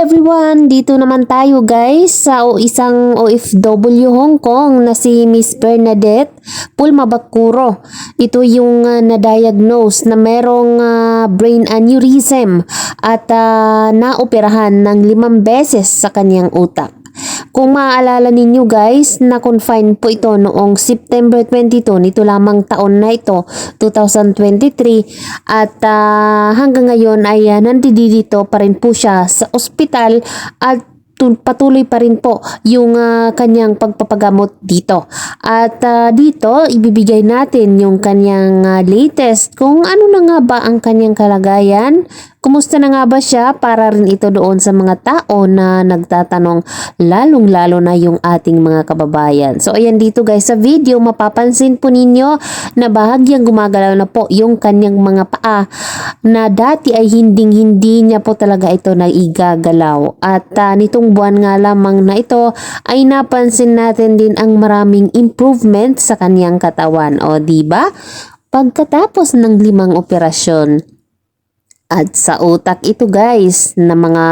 everyone! Dito naman tayo guys sa isang OFW Hong Kong na si Miss Bernadette Pulmabakuro. Ito yung uh, na-diagnose na merong uh, brain aneurysm at uh, naoperahan ng limang beses sa kanyang utak. Kung maaalala ninyo guys, na-confine po ito noong September 22, nito lamang taon na ito, 2023. At ah, hanggang ngayon ay uh, nandito pa rin po siya sa ospital at tu- patuloy pa rin po yung ah, kanyang pagpapagamot dito. At ah, dito, ibibigay natin yung kanyang ah, latest kung ano na nga ba ang kanyang kalagayan, Kumusta na nga ba siya para rin ito doon sa mga tao na nagtatanong lalong-lalo na yung ating mga kababayan. So ayan dito guys sa video mapapansin po ninyo na bahagyang gumagalaw na po yung kanyang mga paa na dati ay hinding-hindi niya po talaga ito naigagalaw. At uh, nitong buwan nga lamang na ito ay napansin natin din ang maraming improvement sa kanyang katawan. O ba? Pagkatapos ng limang operasyon, at sa utak ito guys na mga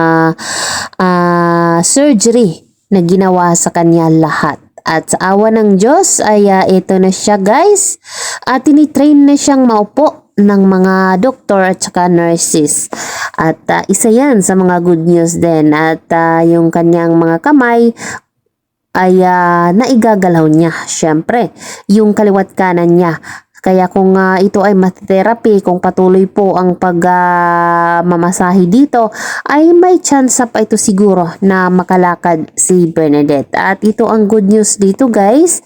ah, surgery na ginawa sa kanya lahat. At sa awa ng Diyos ay ah, ito na siya guys. At tinitrain na siyang maupo ng mga doktor at saka nurses. At ah, isa yan sa mga good news din. At ah, yung kanyang mga kamay ay ah, naigagalaw niya. Siyempre, yung kaliwat kanan niya kaya kung uh, ito ay math-therapy, kung patuloy po ang pagmamasahe uh, dito, ay may chance pa ito siguro na makalakad si Bernadette. At ito ang good news dito guys,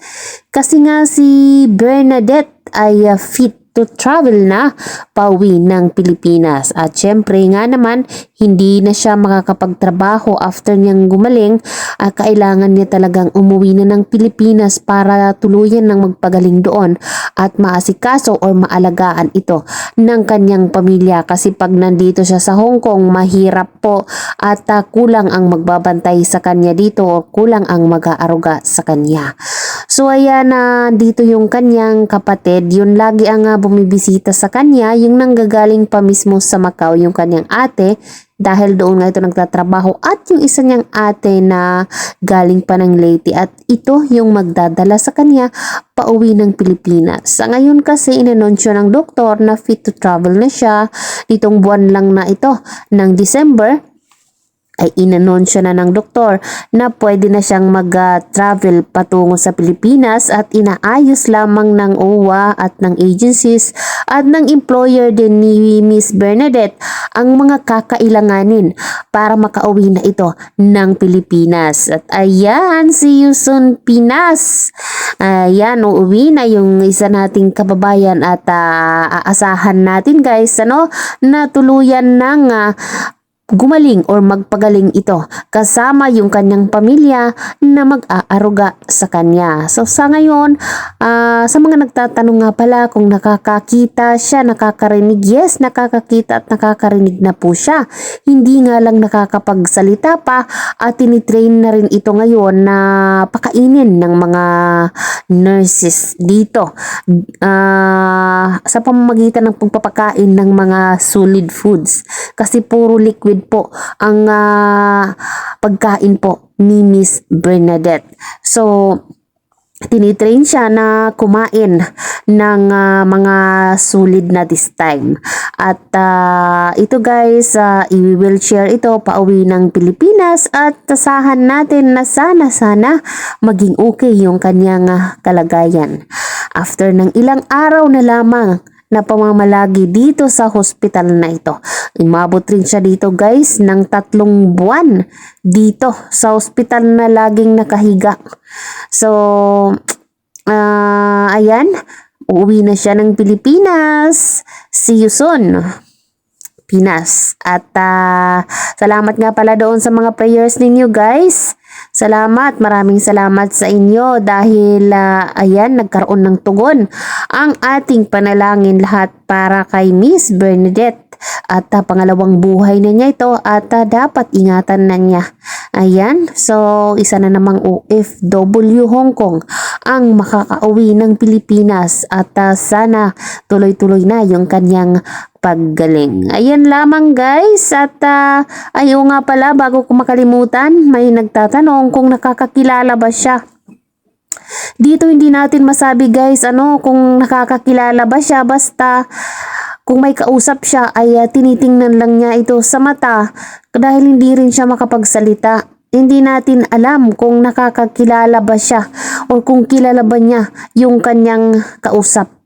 kasi nga si Bernadette ay uh, fit to travel na pauwi ng Pilipinas. At syempre nga naman, hindi na siya makakapagtrabaho after niyang gumaling. At kailangan niya talagang umuwi na ng Pilipinas para tuluyan ng magpagaling doon at maasikaso or maalagaan ito ng kanyang pamilya. Kasi pag nandito siya sa Hong Kong, mahirap po at uh, kulang ang magbabantay sa kanya dito o kulang ang mag-aaruga sa kanya. So ayan na uh, dito yung kanyang kapatid, yun lagi ang uh, bumibisita sa kanya, yung nanggagaling pa mismo sa Macau, yung kanyang ate, dahil doon nga ito nagtatrabaho. At yung isa niyang ate na galing pa ng Leyte. At ito yung magdadala sa kanya pauwi ng Pilipinas. Sa ngayon kasi inanunsyo ng doktor na fit to travel na siya. Itong buwan lang na ito ng December ay inanunsyo na ng doktor na pwede na siyang mag-travel patungo sa Pilipinas at inaayos lamang ng OWA at ng agencies at ng employer din ni Miss Bernadette ang mga kakailanganin para makauwi na ito ng Pilipinas. At ayan, see you soon Pinas! Ayan, uuwi na yung isa nating kababayan at uh, aasahan natin guys ano, na tuluyan ng uh, gumaling or magpagaling ito kasama yung kanyang pamilya na mag-aaruga sa kanya. So sa ngayon, uh, sa mga nagtatanong nga pala kung nakakakita siya, nakakarinig, yes, nakakakita at nakakarinig na po siya. Hindi nga lang nakakapagsalita pa at tinitrain na rin ito ngayon na pakainin ng mga nurses dito uh, sa pamamagitan ng pagpapakain ng mga solid foods kasi puro liquid po ang uh, pagkain po ni Miss Bernadette. So, tinitrain siya na kumain ng uh, mga sulid na this time. At uh, ito guys, uh, i-will share ito pauwi ng Pilipinas at tasahan natin na sana sana maging okay yung kanyang uh, kalagayan. After ng ilang araw na lamang na pamamalagi dito sa hospital na ito. Umabot rin siya dito guys ng tatlong buwan dito sa hospital na laging nakahiga. So, uh, ayan, uuwi na siya ng Pilipinas. See you soon. Pinas. At uh, salamat nga pala doon sa mga prayers ninyo guys. Salamat, maraming salamat sa inyo dahil uh, ayan, nagkaroon ng tugon ang ating panalangin lahat para kay Miss Bernadette at uh, pangalawang buhay na niya ito at uh, dapat ingatan na niya. Ayan, so isa na namang OFW Hong Kong ang makakauwi ng Pilipinas at ah, sana tuloy-tuloy na yung kanyang paggaling. Ayan lamang guys at uh, ayo nga pala bago ko makalimutan may nagtatanong kung nakakakilala ba siya. Dito hindi natin masabi guys ano kung nakakakilala ba siya basta kung may kausap siya ay ah, tinitingnan lang niya ito sa mata dahil hindi rin siya makapagsalita. Hindi natin alam kung nakakakilala ba siya o kung kilala ba niya yung kanyang kausap.